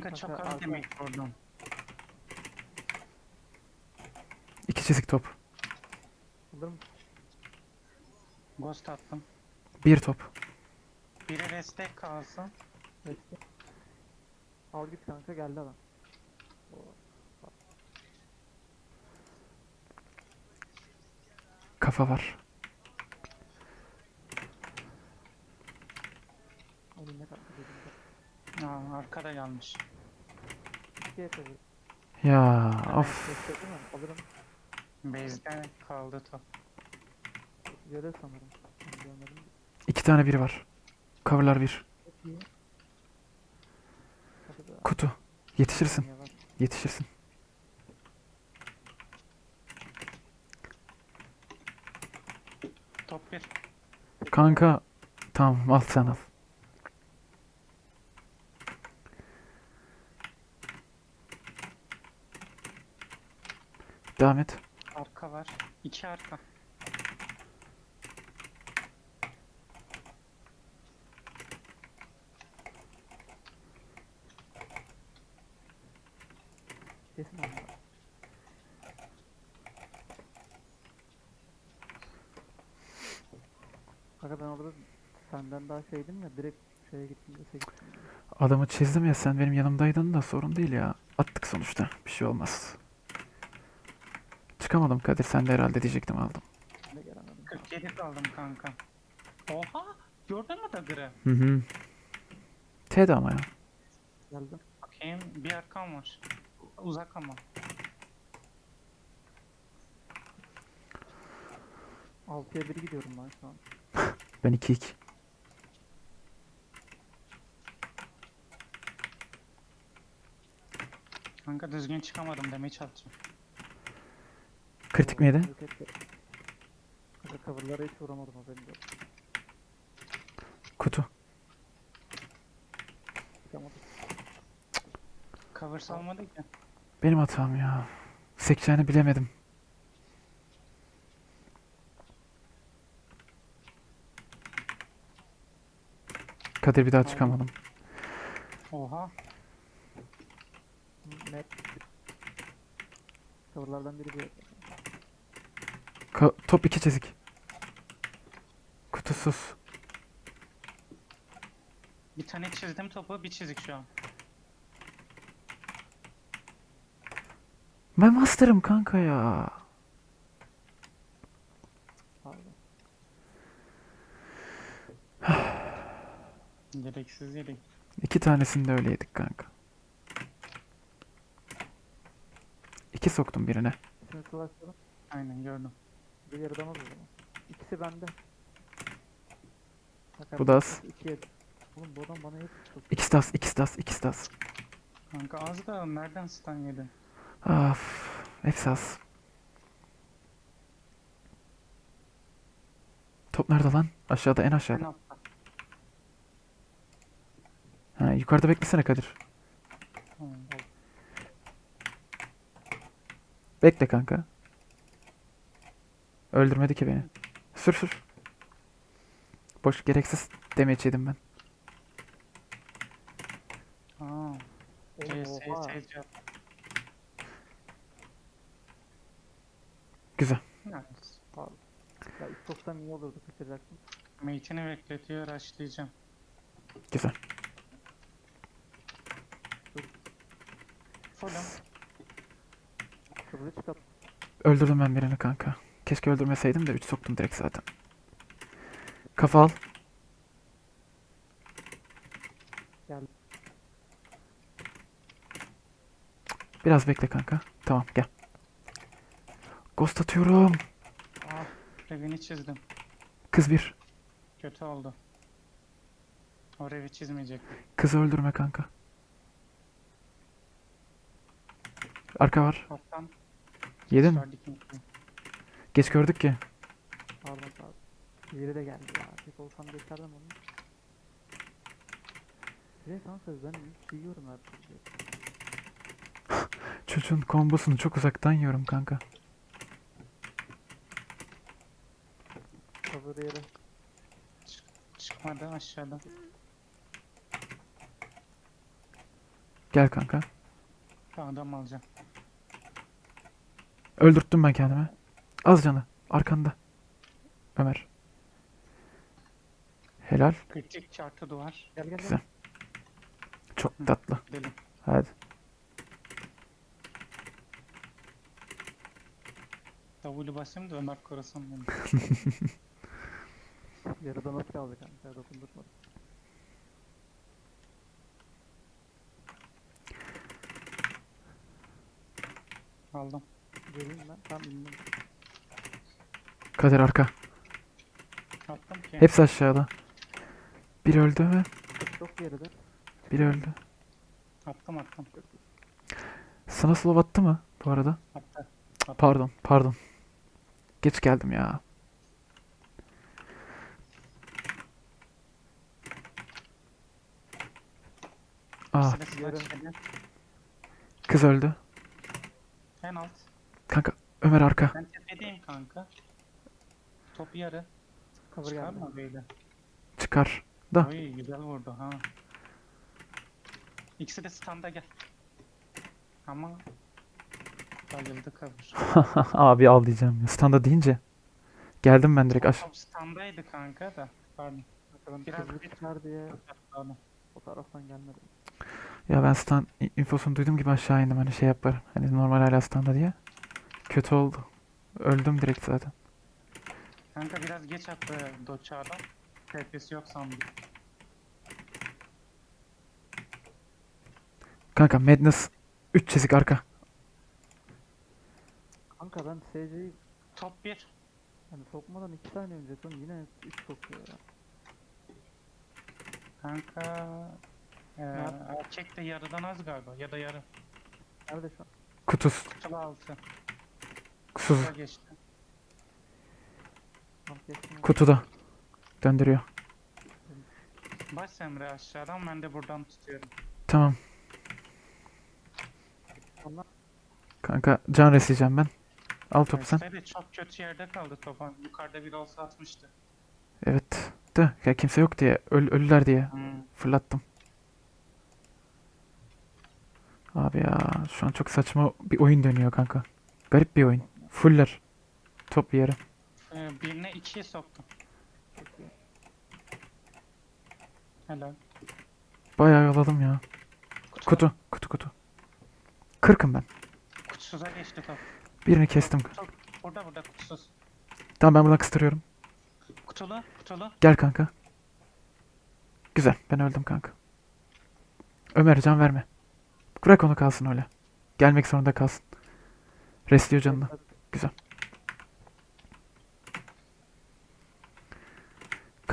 Kanka arka- demek oradan. İki çizik top. Alır mısın? Ghost attım. Bir top. Biri destek kalsın. Bekle. Al git kanka geldi adam. Kafa var. Oğlum ne kadar dedim. Aa, arkada yapabilir. Ya of. Destek mi? Alırım. Base'de kaldı top. Görev sanırım. Görmedim. İki tane biri var. Coverlar bir. Çok iyi. Hadi be. Kutu. Yetişirsin. Yetişirsin. Top 1. Kanka. Tamam al sen al. 2 arka. Kanka ben orada senden daha şeydim ya direkt şeye gittim de. Adamı çizdim ya sen benim yanımdaydın da sorun değil ya. Attık sonuçta. Bir şey olmaz. Çıkamadım Kadir sen de herhalde diyecektim aldım. Ben de gelemedim. 47 kaldım kanka. Oha! Gördün mü Dagger'ı? Hı hı. T'de ama ya. Geldim. Bakayım bir arkam var. Uzak ama. Altıya bir gidiyorum ben şu an. Ben 2-2. Kanka düzgün çıkamadım demeye çalışacağım. Kritik miydi? Yok. Kanka coverlara hiç vuramadım haberim yok. Kutu. Çıkamadım. Cover salmadı ki. Benim hatam ya. Sekeceğini bilemedim. Kadir bir daha çıkamadım. Oha! Net. Coverlardan biri bir Ka- top iki çizik. Kutusuz. Bir tane çizdim topu bir çizik şu an. Ben master'ım kanka ya. Gereksiz yedek. İki tanesini de öyle yedik kanka. İki soktum birine. Aynen gördüm. Bir yarıdamaz o zaman. İkisi bende. Bak Bu da az. İki yedi. Oğlum bu adam bana hep tutuyor. İkisi de az, ikisi de az, ikisi de az. Kanka az da nereden stun yedin? Of. Hepsi az. Top nerede lan? Aşağıda, en Ben aşağıda. altta. Ha, yukarıda beklesene Kadir. Tamam. Bekle kanka. Öldürmedi ki beni. Sür sür. Boş gereksiz damage yedim ben. Aa, Oha. Güzel. Yani, Pardon. Ya ilk soksam iyi olurdu kaçıracaktım. mate'ini bekletiyor, rushlayacağım. Güzel. Öldürdüm ben birini kanka. Keşke öldürmeseydim de 3 soktum direkt zaten. Kafa al. Biraz bekle kanka. Tamam gel. Ghost atıyorum. Aa, revini çizdim. Kız bir. Kötü oldu. O revi çizmeyecek. Kızı öldürme kanka. Arka var. Toptan Yedin mi? Geç gördük ki. Pardon pardon. Diğeri de geldi ya. Tek olsam geçerdim onu. Direkt kanka ben yiyorum her türlü. Çocuğun kombosunu çok uzaktan yiyorum kanka. Cover yere. Çıkmadı aşağıda. Gel kanka. Adam alacağım. Öldürttüm ben kendimi. Az canı. Arkanda. Ömer. Helal. Kritik çarpı duvar. Gel gel gel. Güzel. Çok Hı. tatlı. Gidelim. Hadi. W basayım da Ömer korusun beni. Yarıdan ok aldı kanka. Dokundurmadı. Aldım. Geleyim ben. Tam indim. Kader arka. Attım ki. Hepsi aşağıda. Biri öldü mü? Çok, geride. Biri öldü. Attım attım. Sana slow attı mı bu arada? Attı. Pardon, pardon. Geç geldim ya. Ah, yarım. başladı. kız öldü. En alt. Kanka, Ömer arka. Ben tepedeyim kanka. Top yarı. Cover geldi. Çıkarma böyle. Çıkar. Da. Oy güzel vurdu ha. İkisi de standa gel. Ama bayıldı cover. Abi al diyeceğim. ya. Standa deyince. Geldim ben direkt aş. Top standaydı kanka da. Pardon. Ben Biraz bir- çıkar diye Pardon. o taraftan gelmedim. Ya ben stand infosunu duydum gibi aşağı indim hani şey yaparım. Hani normal hala standa diye. Kötü oldu. Öldüm direkt zaten. Kanka biraz geç attı Doça'dan. TP'si yok sandım. Kanka Madness 3 çizik arka. Kanka ben SC'yi Top 1. hani sokmadan 2 saniye önce son yine 3 sokuyor ya. Kanka ee, yap- erkek de yarıdan az galiba ya da yarı. Nerede şu an? Kutus. Kutulu altı. Kusuz. Kutuya geçti. Kutuda. Döndürüyor. Baş Emre aşağıdan ben de buradan tutuyorum. Tamam. Onlar Kanka can resleyeceğim ben. Al topu sen. De çok kötü yerde kaldı topa. Yukarıda biri olsa atmıştı. Evet. De ya kimse yok diye öl ölüler diye Hmm. fırlattım. Abi ya şu an çok saçma bir oyun dönüyor kanka. Garip bir oyun. Fuller. Top yere. Ee, birine ikiye soktum. Helal. Bayağı yaladım ya. Kutu. Kutu. Kutu kutu. Kırkım ben. Kutusuza geçti top. Birini kestim. Top. Burada burada kutusuz. Tamam ben buradan kıstırıyorum. Kutulu kutulu. Gel kanka. Güzel. Ben öldüm kanka. Ömer can verme. Bırak onu kalsın öyle. Gelmek zorunda kalsın. Restliyor canını. Güzel.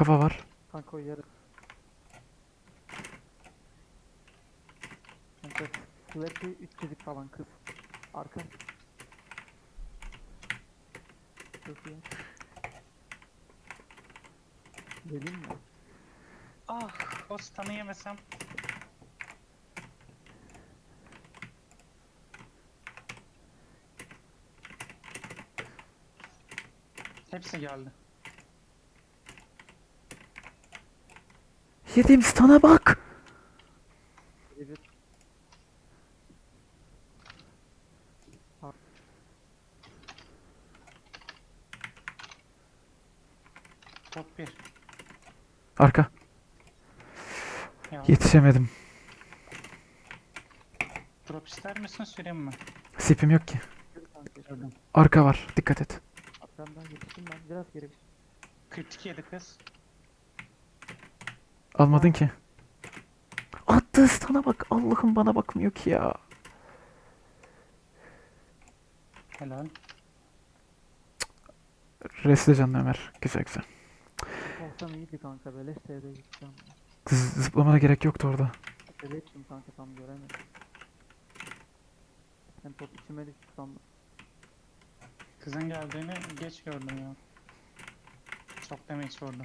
Kafa var. Kanka o yarı. Kanka Slappy 3 çizik falan kız. Arka. Çok iyi. Geleyim mi? Ah o stun'ı yemesem. Hepsi geldi. Yediğim stana bak. Bir Top 1. Arka. Ya, Yetişemedim. drop ister misin süreyim mi? Sipim yok ki. bir. Arka var. Dikkat et. Arkamdan yetiştim ben. Biraz geri. Kritik yedi kız. Almadın ki. Attığı stana bak. Allah'ım bana bakmıyor ki ya. Helal. Resle canını Ömer. Güzel güzel. Olsam iyiydi kanka. Beleş TV'ye gideceğim. Z- zıplamana gerek yoktu orada. Beleştim kanka tam göremedim. Hem top içime düştü sandım. Kızın geldiğini geç gördüm ya. Çok damage vurdu.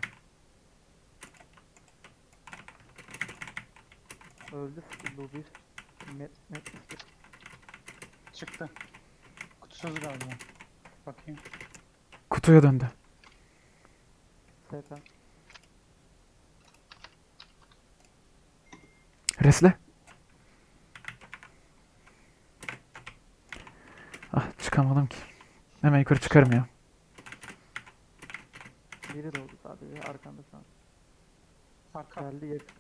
Öldü. Bu bir. Met, met, met. Çıktı. Kutusuz galiba. Bakayım. Kutuya döndü. Seyten. Resle. Ah çıkamadım ki. Hemen yukarı çıkarım ya. Biri de oldu sadece arkanda şu an. Arka. Geldi yakın.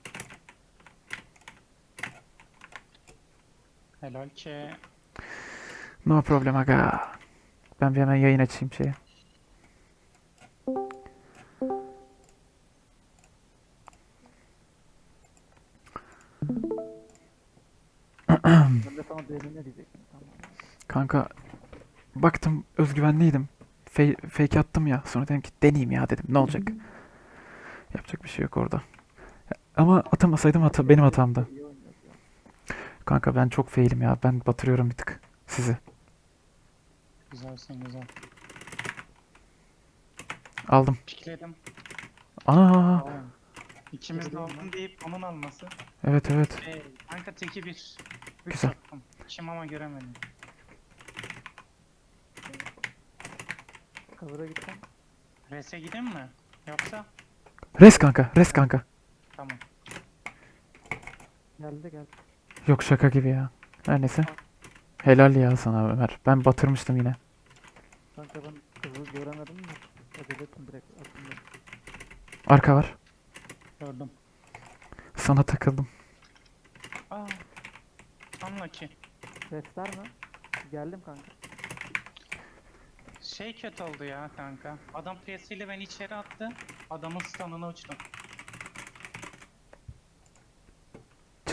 Helal ki. No problem aga. Ben bir hemen yayın açayım şeye. Ben de sana demin ne diyecektim tamam. Kanka baktım özgüvenliydim. Fe- fake attım ya. Sonra dedim ki deneyeyim ya dedim. Ne olacak? Yapacak bir şey yok orada. Ama atamasaydım hata benim hatamdı. Kanka ben çok failim ya. Ben batırıyorum bir tık sizi. Güzelsin güzel. Aldım. Pikledim. Aa Tamam. İkimiz de aldın deyip onun alması. evet evet. Ee, kanka teki bir. Üç Güzel. attım. Kim ama göremedim. Cover'a gittim. Res'e gideyim mi? Yoksa? Res kanka. Res kanka. Tamam. Geldi geldi. Yok şaka gibi ya. Her neyse. Helal ya sana Ömer. Ben batırmıştım yine. Kanka ben kızı göremedim de. Acele ettim direkt aklımda. Arka var. Gördüm. Sana takıldım. Aa. Unlucky. Sesler mi? Geldim kanka. Şey kötü oldu ya kanka. Adam piyasıyla beni içeri attı. Adamın stun'ına uçtum.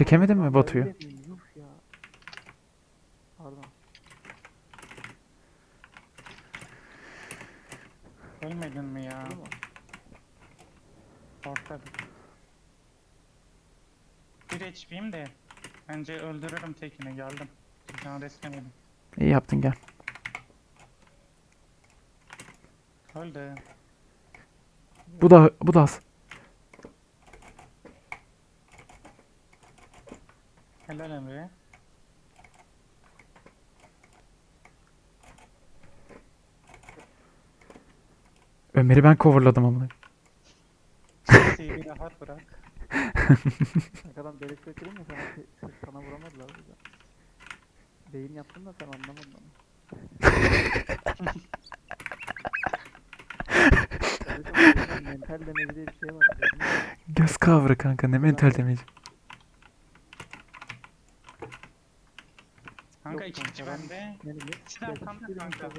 Çekemedin mi Batu'yu? Yuh ya. Pardon. Ölmedin mi ya? Korkladım. Bir HP'yim de. Bence öldürürüm tekini geldim. Can reslemedim. İyi yaptın gel. Öldü. Bu da bu da az. Helal Emre. Ömer'i ben coverladım. Sesi bir rahat bırak. Arkadan delik dökülüm ya sana, sana vuramadılar. Beyin yaptım da sen anlamadın onu. Mental damage diye bir şey var. mü? Göz cover'ı kanka ne mental damage. Kanka Yok iki kişi kanka, ben- bende. Yani ne? İkisi de arkamda kanka.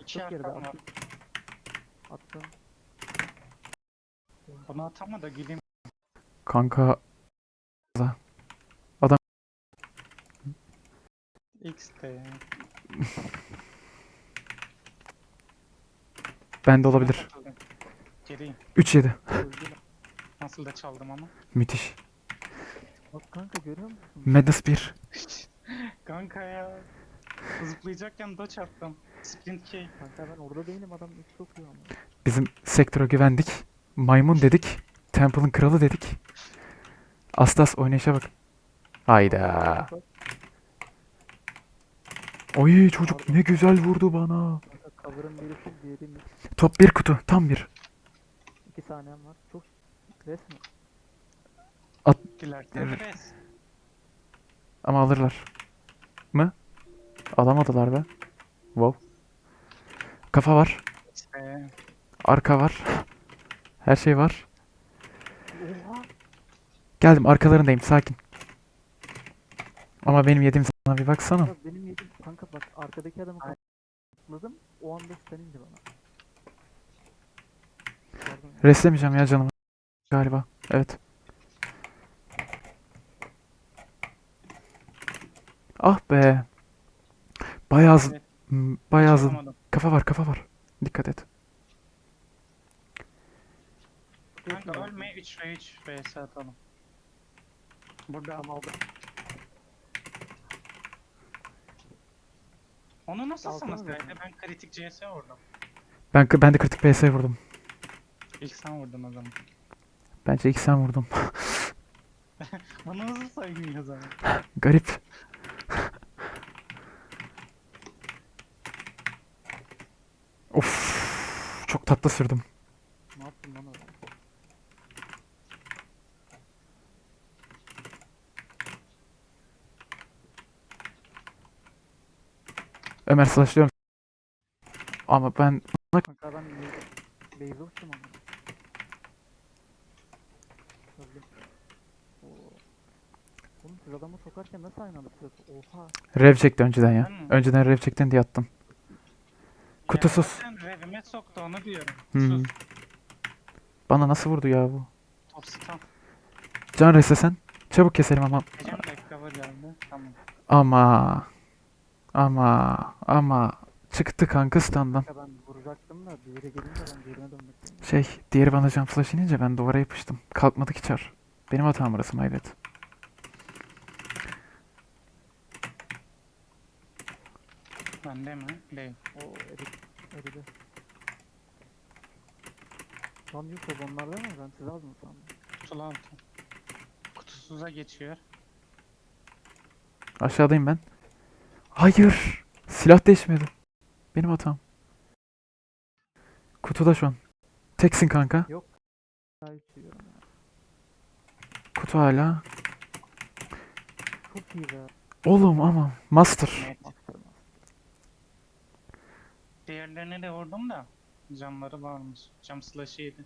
İki Çok geride attım. Attım. Atama da gideyim. Kanka X'te. bende olabilir. Geriyim. 3-7. Öldüler. Nasıl da çaldım ama. Müthiş. Bak kanka görüyor musun? Madness 1. Kanka ya. Zıplayacakken doç attım. Sprint key. Kanka ben orada değilim adam üst sokuyor ama. Bizim sektöre güvendik. Maymun dedik. Temple'ın kralı dedik. Astas oynayışa bak. Hayda. Oy çocuk ne güzel vurdu bana. Kanka cover'ın biri full diğeri mid. Top bir kutu. Tam bir. İki saniyem var. Çok resmi. Dilersen Evet. res. Ama alırlar. Mı? Alamadılar be. Wow. Kafa var. Arka var. Her şey var. Geldim arkalarındayım sakin. Ama benim yediğim sana bir baksana. Bak benim yedim. Kanka bak arkadaki adamı katladım. O anda stun bana. Pardon. Reslemeyeceğim ya canım. Galiba. Evet. Ah be. Bayağı hızlı. Evet. Bayağı hızlı. Kafa var kafa var. Dikkat et. Kanka ölme 3 ve 3 vs atalım. Burada Tamam aldım. Onu nasıl Alsana sana söyledi? Ben kritik CS vurdum. Ben ben de kritik PS vurdum. İlk sen vurdun o zaman. Bence ilk sen vurdun. Bana hızlı saygın zaman. Garip. Of. Çok tatlı sürdüm. Ne yaptın lan orada? Ömer slashlıyorum. Ama ben Kanka adam base uçtum ama. Oğlum siz adamı sokarken nasıl aynı anda? Oha. rev çekti önceden ya. Önceden rev çektin diye attım. Kutusuz. Ya zaten revime soktu onu diyorum. Hı. Sus. Bana nasıl vurdu ya bu? Top stun. Can resesen. Çabuk keselim ama. Ecem geldi. Tamam. Ama. Ama. Ama. Çıktı kanka standdan. Ben vuracaktım da diğeri gelince ben diğerine dönmek istedim. Şey, diğeri bana jump flash inince ben duvara yapıştım. Kalkmadı ki çar. Benim hatam burası maybet. Bende mi? Değil. Oo erik. Eridi. Lan Yusuf onlar değil mi? Ben size mı sandım? Kutulu altı. Kutusuza geçiyor. Aşağıdayım ben. Hayır. Silah değişmedi. Benim hatam. Kutuda şu an. Teksin kanka. Yiyorum ya. Kutu hala. Çok iyi be. Oğlum ama. Master. Evet. Diğerlerine de vurdum da camları varmış. Cam slash'ı yedi.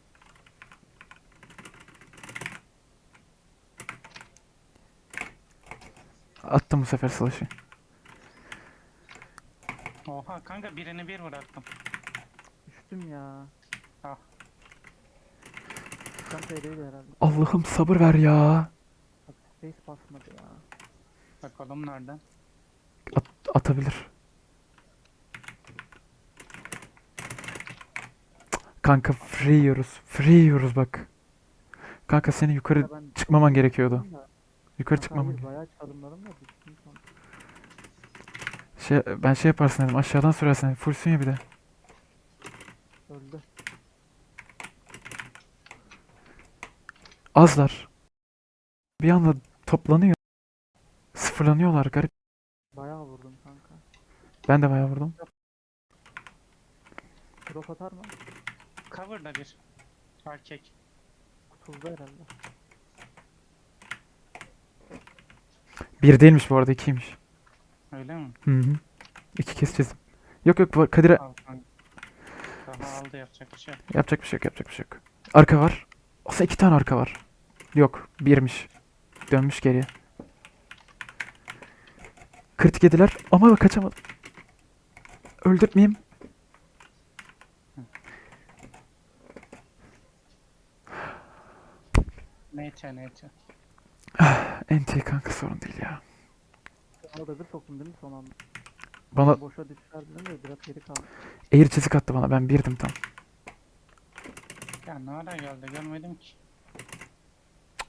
Attım bu sefer slash'ı. Oha kanka birini bir bıraktım. Düştüm ya. Ah. Sen TR'ydi herhalde. Allah'ım sabır ver ya. Bak space basmadı ya. Bakalım nereden. Atabilir. Kanka free yiyoruz. Free yiyoruz bak. Kanka senin yukarı ben çıkmaman gerekiyordu. da, Yukarı kanka çıkmaman hayır, gerekiyordu. Bayağı çalımladım da düştüm sonra. Şey, ben şey yaparsın dedim. Aşağıdan sürersin. dedim. Fullsün ya bir de. Öldü. Azlar. Bir anda toplanıyor. Sıfırlanıyorlar garip. Bayağı vurdum kanka. Ben de bayağı vurdum. Drop atar mı? Cover'da bir. Erkek. Kutulda herhalde. Bir değilmiş bu arada ikiymiş. Öyle mi? Hı hı. İki kez çizdim. Yok yok bu Kadir'e Al aldı yapacak bir şey yok. yapacak bir şey yok yapacak bir şey yok. Arka var. Aslında iki tane arka var. Yok birmiş. Dönmüş geriye. Kritik yediler ama kaçamadım. Öldürtmeyeyim. Neyse neyse. NT kanka sorun değil ya. Ona da bir soktum değil mi son anda? Bana Boşa düşer dedim de biraz geri kaldı. air çizik attı bana ben birdim tam. Ya ne ara geldi görmedim ki.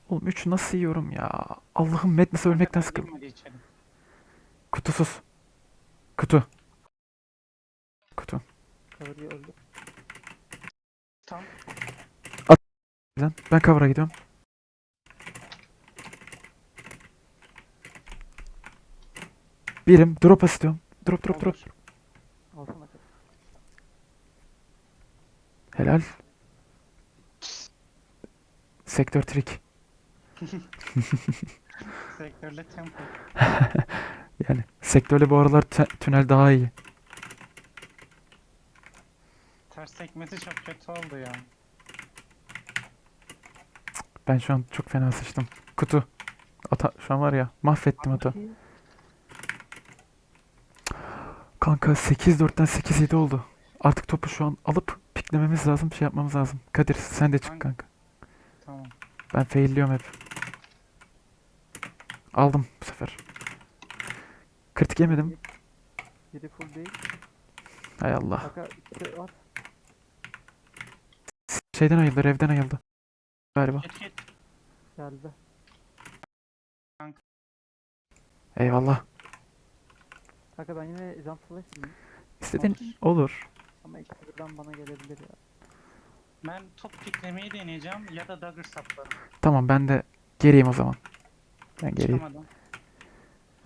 Oğlum 3 nasıl yiyorum ya? Allah'ım Madness'ı ölmekten sıkıldım. Kutusuz. Kutu. Kutu. Cover'ı öldü. Tam Güzel. Ben cover'a gidiyorum. Birim. Drop istiyorum. Drop drop drop. Alsana. Helal. Sektör trik. Sektörle tempo. Yani sektörle bu aralar tünel daha iyi. Ters sekmesi çok kötü oldu ya. Ben şu an çok fena sıçtım. Kutu. Ata şu an var ya mahvettim ata. Ki Kanka 8-4'ten 8-7 oldu. Artık topu şu an alıp piklememiz lazım. Bir şey yapmamız lazım. Kadir sen de çık Hangi- kanka. Tamam. Ben failliyorum hep. Aldım bu sefer. Kritik yemedim. biri full değil. Hay Allah. Kanka işte. Şeyden ayıldı, evden ayıldı. Galiba. Git git. Geldi. Eyvallah. Kanka ben yine jump flash miyim? İstediğin olur. Ama ikisi birden bana gelebilir ya. Ben top piklemeyi deneyeceğim ya da dagger saplarım. Tamam ben de geriyim o zaman. Ben geriyim. Çıkamadım.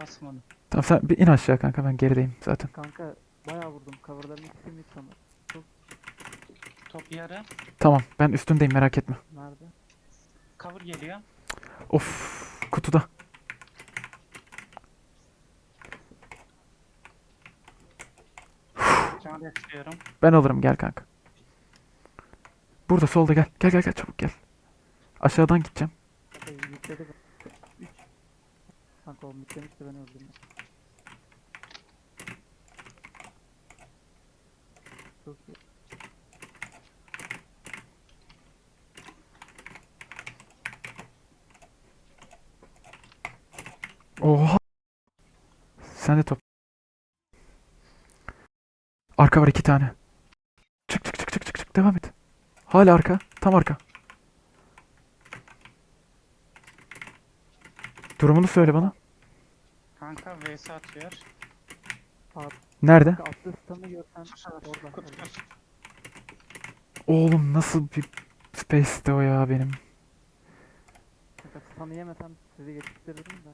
Basmadım. Tamam sen bir in aşağı kanka ben gerideyim zaten. Kanka bayağı vurdum. Cover'ların ikisi mid sanırım. Top yarı. Tamam ben üstündeyim merak etme. Nerede? Cover geliyor. Of kutuda. Ben alırım gel kanka. Burada solda gel. Gel gel gel çabuk gel. Aşağıdan gideceğim. Kanka yükledi ben. 3. Kanka o mitlemişti ben öldüm. Çok iyi. Oha. Sen de top. Arka var iki tane. Çık çık çık çık çık çık devam et. Hala arka. Tam arka. Durumunu söyle bana. Kanka vs atıyor. Nerede? Kanka attığı stun'ı görsen orada. Kut orada. kut. Oğlum nasıl bir space'ti o ya benim. Kanka stun'ı yemesem sizi geçiştirirdim de.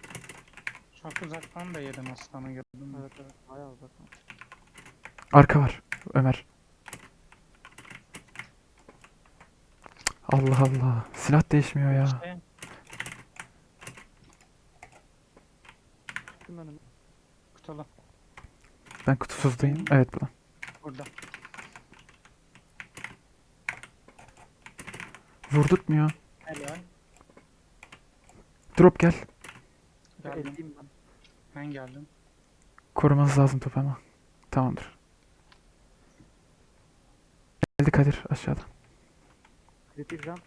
Çok uzaktan da yedim aslanı gördüm. Evet evet bayağı uzaktan. Arka var. Ömer. Allah Allah. Silah değişmiyor ya. İşte kutulu. Ben kutusuzdayım. Evet bu. Burada. Vurdurtmuyor. Helal. Drop gel. Geldim. Ben geldim. Korumanız lazım topu ama. Tamamdır. Geldi Kadir aşağıda. Kritik can.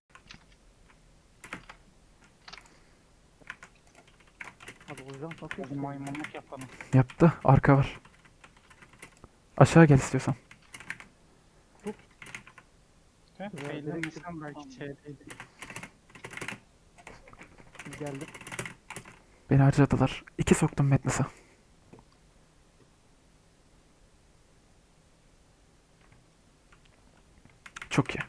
Abi o Hadi yapıyor? maymunluk yapalım. Yaptı. Arka var. Aşağı gel istiyorsan. Eğlenmesem belki şeydeydi. Geldim. Beni harcadılar. İki soktum Madness'a. Çok iyi.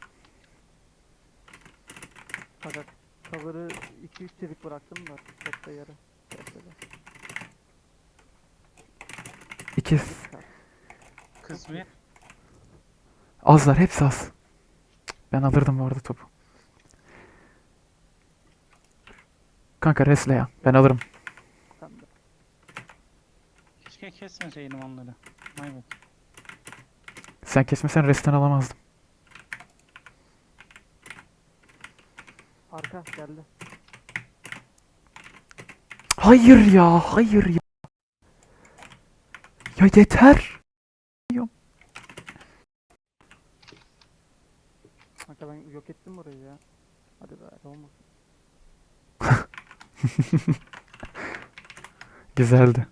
Fakat cover'ı 2-3 çelik bıraktım da çok da yarı. Gerçekten. İki. Kız bir. Azlar. Hepsi az. Ben alırdım bu arada topu. Kanka resle ya. Ben alırım. Keşke kesmeseydim onları. Maymun. Sen kesmesen resten alamazdım. Arka geldi. Hayır ya. Hayır ya. Ya yeter. Kanka ben yok ettim burayı ya. Hadi be olmasın. Güzeldi.